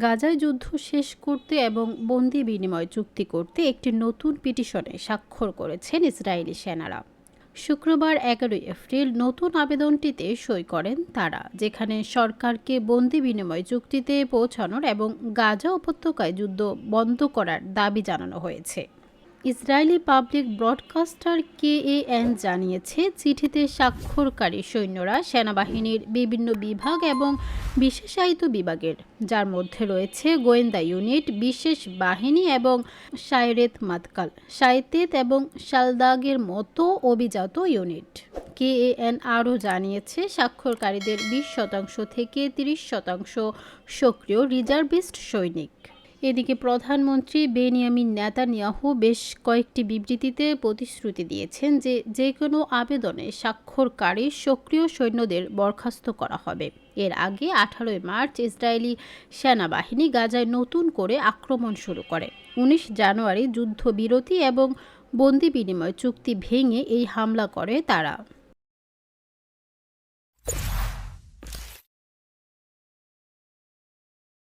গাজায় যুদ্ধ শেষ করতে এবং বন্দি বিনিময় চুক্তি করতে একটি নতুন পিটিশনে স্বাক্ষর করেছেন ইসরায়েলি সেনারা। শুক্রবার এগারোই এপ্রিল নতুন আবেদনটিতে সই করেন তারা, যেখানে সরকারকে বন্দি বিনিময় চুক্তিতে পৌঁছানোর এবং গাজা উপত্যকায় যুদ্ধ বন্ধ করার দাবি জানানো হয়েছে। Israeli public broadcaster K A N জানিয়েছে, চিঠিতে স্বাক্ষরকারী সৈন্যরা সেনাবাহিনীর বিভিন্ন বিভাগ এবং বিশেষায়িত বিভাগের, যার মধ্যে রয়েছে গোয়েন্দা ইউনিট, বিশেষ বাহিনী এবং সায়রেত মাতকাল সাইতেত এবং শালদাগের মতো অভিজাত ইউনিট। কেএএন আরও জানিয়েছে, স্বাক্ষরকারীদের বিশ শতাংশ থেকে তিরিশ শতাংশ সক্রিয় রিজার্ভিস্ট সৈনিক। এদিকে প্রধানমন্ত্রী বেনিয়ামিন নেতানিয়াহু বেশ কয়েকটি বিবৃতিতে প্রতিশ্রুতি দিয়েছেন যে যে কোনো আবেদনে স্বাক্ষরকারী সক্রিয় সৈন্যদের বরখাস্ত করা হবে। এর আগে আঠারোই মার্চ ইসরায়েলি সেনাবাহিনী গাজায় নতুন করে আক্রমণ শুরু করে। উনিশ জানুয়ারি যুদ্ধবিরতি এবং বন্দি বিনিময় চুক্তি ভেঙে এই হামলা করে তারা।